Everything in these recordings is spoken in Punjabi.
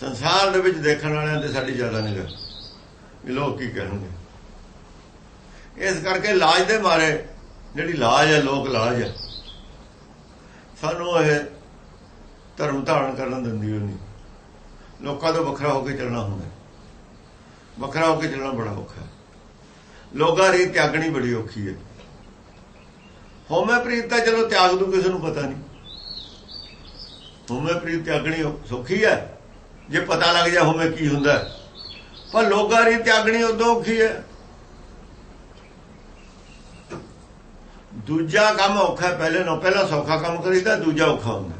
ਸੰਸਾਰ ਦੇ ਵਿੱਚ ਦੇਖਣ ਵਾਲਿਆਂ ਤੇ ਸਾਡੀ ਜ਼ਿਆਦਾ ਨਿਗਾਹ। ਵੀ ਲੋਕ ਕੀ ਕਹਿਣਗੇ? ਇਸ ਕਰਕੇ ਲਾਜ ਦੇ ਮਾਰੇ ਜਿਹੜੀ ਲਾਜ ਹੈ, ਲੋਕ ਲਾਜ ਹੈ। ਸਾਨੂੰ ਇਹ ਧਰਮ ਧਾਰਨ ਕਰਨ ਦਿੰਦੀ ਉਹ ਨਹੀਂ। ਲੋਕਾਂ ਤੋਂ ਵੱਖਰਾ ਹੋ ਕੇ ਚੱਲਣਾ ਹੁੰਦਾ ਵੱਖਰਾ ਹੋ ਕੇ ਚੱਲਣਾ ਬੜਾ ਔਖਾ ਹੈ। ਲੋਕਾਂ ਦੀ ਤਿਆਗਣੀ ਬੜੀ ਔਖੀ ਹੈ। ਹੋਮਿਓਪੈਥੀ ਤਾਂ ਚਲੋ ਤਿਆਗ ਦੂ, ਕਿਸੇ ਨੂੰ ਪਤਾ ਨਹੀਂ। ਹੋਮਿਓਪੈਥੀ ਤਿਆਗਣੀ ਸੌਖੀ ਹੈ। ਜੇ ਪਤਾ ਲੱਗ ਜਾ ਹੋਵੇ ਕੀ ਹੁੰਦਾ। ਪਰ ਲੋਕਾਂ ਦੀ ਤਿਆਗਣੀ ਉਦੋਂ ਔਖੀ ਹੈ। ਦੂਜਾ ਕੰਮ ਔਖਾ ਪਹਿਲੇ ਨਾ ਪਹਿਲਾ ਸੌਖਾ ਕੰਮ ਕਰੀਦਾ, ਦੂਜਾ ਔਖਾ ਹੁੰਦਾ।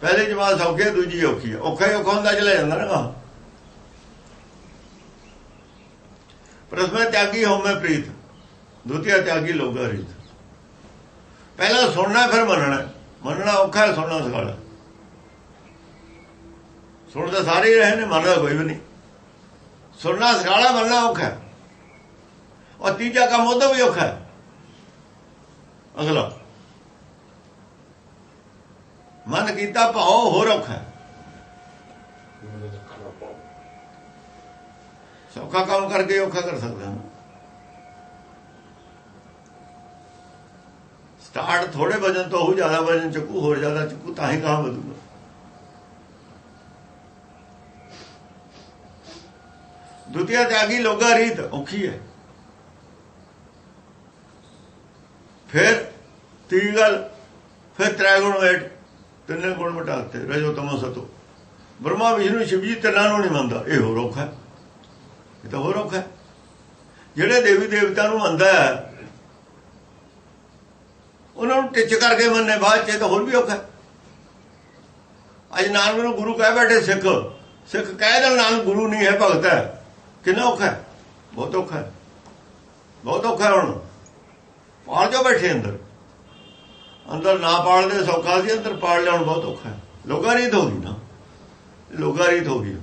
ਪਹਿਲੇ ਜਮਾਤ ਸੌਖੀ ਦੂਜੀ ਔਖੀ ਹੈ। ਔਖਾ ਹੀ ਔਖਾ ਹੁੰਦਾ, ਚਲੇ ਜਾਂਦਾ ਨਾ ਪ੍ਰਥਮ ਤਿਆਗੀ ਹੋਮੇ ਪ੍ਰੀਤ। ਦੂਤੀਆ ਤਿਆਗੀ, ਲੋਗਾ ਰੀਤ। ਪਹਿਲਾਂ ਸੁਣਨਾ, ਫਿਰ ਮੰਨਣਾ। ਮੰਨਣਾ ਔਖਾ ਸੁਣਨਾ ਸਖਾਲਾ ਸੁਣਦਾ ਸਾਰੇ ਹੀ ਰਹੇ ਨੇ ਮੰਨਦਾ ਕੋਈ ਵੀ ਨਹੀਂ। ਸੁਣਨਾ ਸਖਾਲਾ ਮੰਨਣਾ ਔਖਾ ਔਰ ਤੀਜਾ ਕੰਮ ਉਹਦਾ ਵੀ ਔਖਾ ਅਗਲਾ ਮਨ ਕੀਤਾ ਭਾਉ ਹੋਰ ਔਖਾ ਸੌਖਾ ਕੰਮ ਕਰਕੇ ਔਖਾ ਕਰ ਸਕਦਾ ਹਾਂ ਸਟਾਰਟ ਥੋੜੇ ਵਜਨ ਤੋਂ ਉਹ ਜ਼ਿਆਦਾ ਵਜਨ ਚੁੱਕੂ, ਹੋਰ ਜ਼ਿਆਦਾ ਚੁੱਕੂ, ਤਾਂ ਹੀ ਕੰਮ ਵਧੂਗਾ। ਦੁਤੀਆ ਤਿਆਗੀ ਲੋਗਾ ਰੀਤ, ਔਖੀ ਹੈ। ਫਿਰ ਤੀਜੀ ਗੱਲ, ਫਿਰ ਤ੍ਰੈ ਗੁਣ ਵੇਟ, ਤਿੰਨੇ ਗੁਣ ਮਟਾਤੇ ਰਜੋ ਤਮੋ ਸਤੋ। ਬ੍ਰਹਮਾ, ਵਿਸ਼ਨੂੰ ਸ਼ਿਵ ਜੀ ਤਿੰਨਾਂ ਨੂੰ ਨਹੀਂ ਮੰਨਦਾ, ਇਹ ਹੋਰ ਔਖਾ ਇਹ ਤਾਂ ਹੋਰ ਔਖਾ ਜਿਹੜੇ ਦੇਵੀ ਦੇਵਤਾ ਨੂੰ ਮੰਨਦਾ ਹੈ, ਉਹਨਾਂ ਨੂੰ ਟਿੱਚ ਕਰਕੇ ਮੰਨੇ, ਬਾਅਦ ਚ ਤਾਂ ਹੋਰ ਵੀ ਔਖਾ ਅੱਜ ਨਾਨਕ ਨੂੰ ਗੁਰੂ ਕਹਿ ਬੈਠੇ ਸਿੱਖ ਸਿੱਖ ਕਹਿ ਦੇਣ ਨਾਲ ਗੁਰੂ ਨਹੀਂ ਹੈ, ਭਗਤ ਹੈ। ਕਿੰਨਾ ਔਖਾ ਬਹੁਤ ਔਖਾ ਬਹੁਤ ਔਖਾ ਹੁਣ। ਪਾਲ ਜੋ ਬੈਠੇ ਅੰਦਰ? ਅੰਦਰ ਨਾ ਪਾਲਦੇ, ਸੌਖਾ ਸੀ ਅੰਦਰ ਪਾਲ ਲੈਣ ਬਹੁਤ ਔਖਾ ਹੈ। ਲੋਕਾਂ ਰੀਤ ਹੋ ਗਈ ਨਾ। ਲੋਕਾਂ ਰੀਤ ਹੋ ਗਈ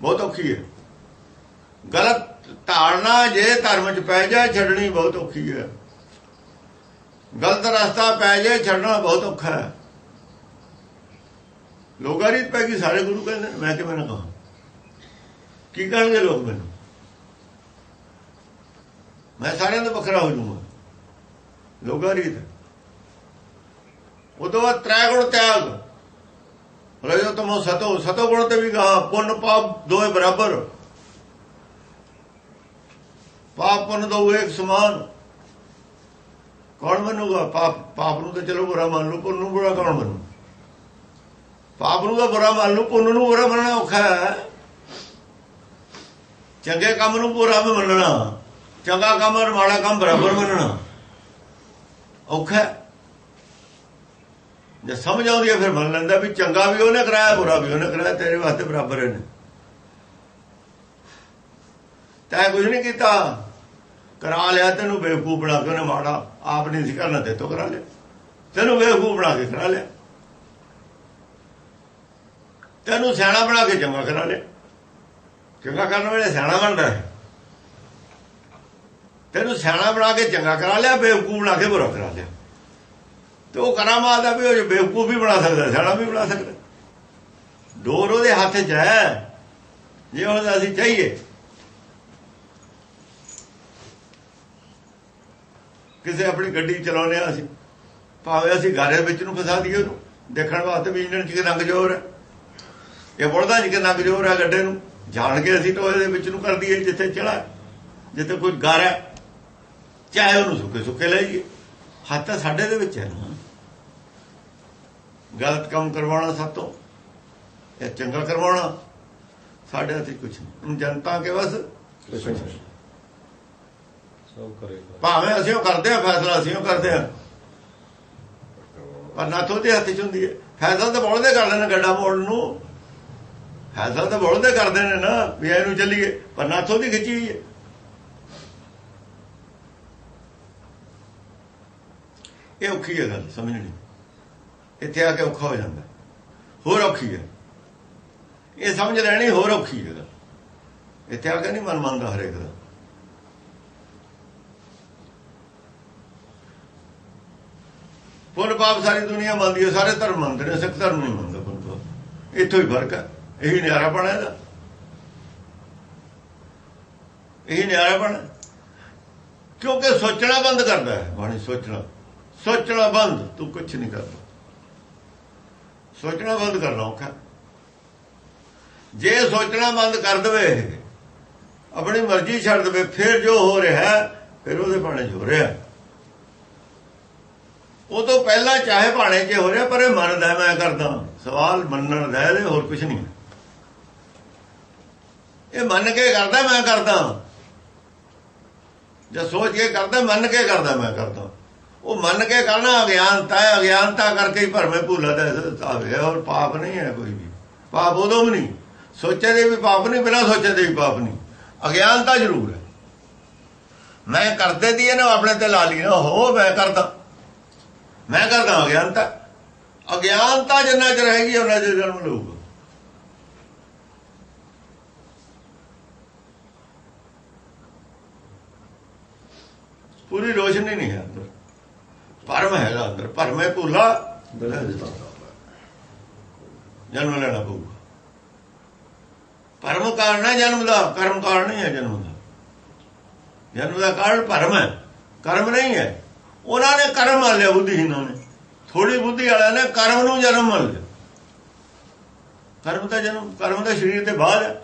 ਬਹੁਤ ਔਖੀ ਹੈ। ਗਲਤ ਧਾਰਨਾ ਜੇ ਧਰਮ ਚ ਪੈ ਜਾਏ, ਛੱਡਣੀ ਬਹੁਤ ਔਖੀ ਹੈ। ਗਲਤ ਰਸਤਾ ਪੈ ਜਾਏ, ਛੱਡਣਾ ਬਹੁਤ ਔਖਾ ਹੈ। ਲੋਕਾਂ ਰੀਤ ਪੈ ਗਈ, ਸਾਰੇ ਗੁਰੂ ਕਹਿੰਦੇ ਮੈਂ ਕਿਵੇਂ ਨਾ ਕਹਾਂ? ਕੀ ਕਹਿਣਗੇ ਲੋਕ ਮੈਨੂੰ? ਮੈਂ ਸਾਰਿਆਂ ਤੋਂ ਵੱਖਰਾ ਹੋ ਜਾਊਂਗਾ। ਲੋਕਾਂ ਰੀਤ ਉਦੋਂ ਬਾਅਦ ਤ੍ਰੈ ਗੁਣ ਤਿਆਗ ਰਜੋ ਤਮੋ ਸਤੋ ਸਤੋ ਗੁਣ ਤੇ ਵੀ ਕਹਾ, ਪੁੰਨ ਪਾਪ ਦੋਏ ਬਰਾਬਰ। ਪਾਪ ਪੁੰਨ ਦੋ ਇੱਕ ਸਮਾਨ। ਕੌਣ ਮੰਨੂਗਾ? ਪਾਪ ਪਾਪ ਨੂੰ ਤਾਂ ਚਲੋ ਬੁਰਾ ਮੰਨ ਲਓ, ਪੁੰਨ ਨੂੰ ਬੁਰਾ ਕੌਣ ਮੰਨੂ? ਪਾਪ ਨੂੰ ਤਾਂ ਬੁਰਾ ਮੰਨ ਲਓ, ਪੁੰਨ ਨੂੰ ਬੁਰਾ ਮੰਨਣਾ ਔਖਾ ਹੈ। ਚੰਗੇ ਕੰਮ ਨੂੰ ਬੁਰਾ ਵੀ ਮੰਨਣਾ। ਚੰਗਾ ਕੰਮ ਔਰ ਮਾੜਾ ਕੰਮ ਬਰਾਬਰ ਮੰਨਣਾ। ਔਖਾ ਜੇ ਸਮਝ ਆਉਂਦੀ ਹੈ ਫਿਰ ਮੰਨ ਲੈਂਦਾ ਵੀ ਚੰਗਾ ਵੀ ਉਹਨੇ ਕਰਾਇਆ, ਬੁਰਾ ਵੀ ਉਹਨੇ ਕਰਾਇਆ, ਤੇਰੇ ਵਾਸਤੇ ਬਰਾਬਰ ਨੇ ਤੈਂ ਕੁਝ ਨਹੀਂ ਕੀਤਾ। ਕਰਾ ਲਿਆ ਤੈਨੂੰ ਬੇਵਕੂਫ ਬਣਾ ਕੇ ਉਹਨੇ ਮਾੜਾ। ਆਪ ਨਹੀਂ ਸੀ ਕਰਨਾ ਤੇ ਤੋ ਕਰਾ ਲਿਆ। ਤੈਨੂੰ ਬੇਵਕੂਫ ਬਣਾ ਕੇ ਕਰਾ ਲਿਆ। ਤੈਨੂੰ ਸਿਆਣਾ ਬਣਾ ਕੇ ਚੰਗਾ ਕਰਾ ਲਿਆ। ਚੰਗਾ ਕਰਨ ਵੇਲੇ ਸਿਆਣਾ ਬਣਦਾ ਤੈਨੂੰ ਸਿਆਣਾ ਬਣਾ ਕੇ ਚੰਗਾ ਕਰਾ ਲਿਆ, ਬੇਵਕੂਫ ਬਣਾ ਕੇ ਬੁਰਾ ਕਰਾ ਲਿਆ। ਤੇ ਉਹ ਕਰਾਮਾਤ ਆ ਵੀ ਉਹ ਬੇਵਕੂਫ ਵੀ ਬਣਾ ਸਕਦਾ, ਸਿਆਣਾ ਵੀ ਬਣਾ ਸਕਦਾ। ਡੋਰ ਉਹਦੇ ਹੱਥ 'ਚ ਹੈ, ਜੇ ਉਹ ਅਸੀਂ ਚਾਹੀਏ। ਕਿਸੇ ਆਪਣੀ ਗੱਡੀ ਚਲਾਉਂਦੇ ਆ ਅਸੀਂ, ਭਾਵੇਂ ਅਸੀਂ ਘਾਰੇ ਵਿੱਚ ਨੂੰ ਫਸਾ ਦਈਏ ਉਹਨੂੰ, ਦੇਖਣ ਵਾਸਤੇ ਵੀ ਇੰਜਣ 'ਚ ਕਿ ਰੰਗ ਜੋਰ ਹੈ। ਇਹ ਬੁਲਦਾ ਨਹੀਂ ਕਿ ਨੰਗ ਜੋਰ ਹੈ ਗੱਡੇ ਨੂੰ। ਜਾਣ ਕੇ ਅਸੀਂ ਟੋਏ ਦੇ ਵਿੱਚ ਨੂੰ ਕਰ ਦਈਏ ਜਿੱਥੇ ਚੜਾ ਜਿੱਥੇ ਕੋਈ ਗਾਰ ਹੈ ਚਾਹੇ ਉਹਨੂੰ ਸੁੱਕੇ ਸੁੱਕੇ ਲੈ ਜਾਈਏ। ਹੱਥ ਤਾਂ ਸਾਡੇ ਦੇ ਵਿੱਚ ਹੈ ਨਾ। ਗਲਤ ਕੰਮ ਕਰਵਾਉਣਾ ਸਾਤੋਂ ਇਹ ਚੰਗਾ ਕਰਵਾਉਣਾ ਸਾਡੇ ਹੱਥ ਕੁਝ ਨਹੀਂ। ਜਨਤਾ ਕੇ ਬਸ ਸਭ ਕਰੇਗਾ ਭਾਵੇਂ ਅਸੀਂ ਉਹ ਕਰਦੇ ਆ ਫੈਸਲਾ ਅਸੀਂ ਉਹ ਕਰਦੇ ਆ ਪਰ ਨਾ ਤੋਂ ਦੇ ਹੱਥ ਚ ਹੁੰਦੀ ਹੈ। ਫੈਸਲਾ ਤਾਂ ਬੋਲਦੇ ਕਰਦੇ ਨੇ ਗੱਡਾ ਮੋੜਨ ਨੂੰ। ਫੈਸਲਾ ਤਾਂ ਬੋਲਦੇ ਕਰਦੇ ਨੇ ਨਾ, ਵੀ ਇਹਨੂੰ ਚੱਲੀਏ, ਪਰ ਨਾ ਦੀ ਖਿੱਚੀ ਹੋਈ ਹੈ। ਇਹ ਔਖੀ ਹੈ ਗੱਲ, ਸਮਝਣੀ। ਇੱਥੇ ਆ ਕੇ ਔਖਾ ਹੋ ਜਾਂਦਾ। ਹੋਰ ਔਖੀ ਹੈ। ਇਹ ਸਮਝ ਲੈਣੀ ਹੋਰ ਔਖੀ ਹੈ ਗੱਲ। ਇੱਥੇ ਆ ਕੇ ਨਹੀਂ ਮਨ ਮੰਨਦਾ ਹਰੇਕ ਦਾ। ਪੁੰਨ ਪਾਪ ਸਾਰੀ ਦੁਨੀਆ ਮੰਨਦੀ ਹੈ, ਸਾਰੇ ਧਰਮ ਮੰਨਦੇ ਨੇ, ਸਿੱਖ ਧਰਮ ਨਹੀਂ ਮੰਨਦਾ ਪੁੰਨ ਪਾਪ। ਇੱਥੋਂ ਹੀ ਫ਼ਰਕ ਹੈ। ਇਹੀ ਨਿਆਰਾਪਣਾ ਇਹਦਾ। ਇਹੀ ਨਿਆਰਾਪਣਾ ਕਿਉਂਕਿ ਸੋਚਣਾ ਬੰਦ ਕਰਦਾ ਹੈ। ਬਾਣੀ ਸੋਚਣਾ। ਸੋਚਣਾ ਬੰਦ, ਤੂੰ ਕੁਝ ਨਹੀਂ ਕਰਦਾ। ਸੋਚਣਾ ਬੰਦ ਕਰਨਾ ਔਖਾ ਜੇ ਸੋਚਣਾ ਬੰਦ ਕਰ ਦਵੇ, ਆਪਣੀ ਮਰਜ਼ੀ ਛੱਡ ਦਵੇ, ਫਿਰ ਜੋ ਹੋ ਰਿਹਾ ਫਿਰ ਉਹਦੇ ਭਾਣੇ 'ਚ ਹੋ ਰਿਹਾ ਉਹ ਤੋਂ ਪਹਿਲਾਂ ਚਾਹੇ ਭਾਣੇ 'ਚ ਹੋ ਰਿਹਾ, ਪਰ ਇਹ ਮੰਨਦਾ ਮੈਂ ਕਰਦਾ। ਸਵਾਲ ਮੰਨਣ ਦਾ ਇਹਦੇ ਹੋਰ ਕੁਝ ਨਹੀਂ ਇਹ ਮੰਨ ਕੇ ਕਰਦਾ ਮੈਂ ਕਰਦਾ। ਜੇ ਸੋਚ ਕੇ ਕਰਦਾ, ਮੰਨ ਕੇ ਕਰਦਾ ਮੈਂ ਕਰਦਾ। ਉਹ ਮੰਨ ਕੇ ਕਰਨਾ ਅਗਿਆਨਤਾ ਹੈ, ਅਗਿਆਨਤਾ ਕਰਕੇ ਹੀ ਭਰਮੇ ਭੁੱਲਾ ਦਾ ਆਵੇ ਔਰ ਪਾਪ ਨਹੀਂ ਹੈ ਕੋਈ ਵੀ। ਪਾਪ ਉਦੋਂ ਵੀ ਨਹੀਂ। ਸੋਚੇ ਦੇ ਵੀ ਪਾਪ ਨਹੀਂ, ਬਿਨਾਂ ਸੋਚੇ ਦੇ ਵੀ ਪਾਪ ਨਹੀਂ। ਅਗਿਆਨਤਾ ਜ਼ਰੂਰ ਹੈ। ਮੈਂ ਕਰਦੇ ਦੀ ਨਾ ਆਪਣੇ ਤੇ ਲਾ ਲਈ ਨਾ। ਹੋ, ਮੈਂ ਕਰਦਾ। ਮੈਂ ਕਰਦਾ ਅਗਿਆਨਤਾ। ਅਗਿਆਨਤਾ ਜਿੰਨਾ ਚਿਰ ਰਹੇਗੀ ਉਹਨਾਂ ਚਿਰ ਜਨਮ ਲਊਗਾ ਪੂਰੀ ਰੋਸ਼ਨੀ ਨਹੀਂ ਹੈ ਅੰਦਰ। ਭਰਮ ਹੈਗਾ ਅੰਦਰ। ਭਰਮੇ ਭੁੱਲਾ ਜਨਮ ਲੈਣਾ ਪਊਗਾ। ਭਰਮ ਕਾਰਨ ਹੈ ਜਨਮ ਦਾ, ਕਰਮ ਕਾਰਨ ਨਹੀਂ ਹੈ ਜਨਮ ਦਾ। ਜਨਮ ਦਾ ਕਾਰਨ ਭਰਮ ਹੈ, ਕਰਮ ਨਹੀਂ ਹੈ। ਉਹਨਾਂ ਨੇ ਕਰਮ ਮੰਨ ਲਿਆ ਬੁੱਧੀਹੀਨਾਂ ਨੇ। ਥੋੜੀ ਬੁੱਧੀ ਵਾਲਿਆਂ ਨੇ ਕਰਮ ਨੂੰ ਜਨਮ ਮੰਨ ਲਿਆ। ਕਰਮ ਦਾ ਜਨਮ, ਕਰਮ ਦਾ ਸਰੀਰ ਤੇ ਬਾਹਰ ਹੈ।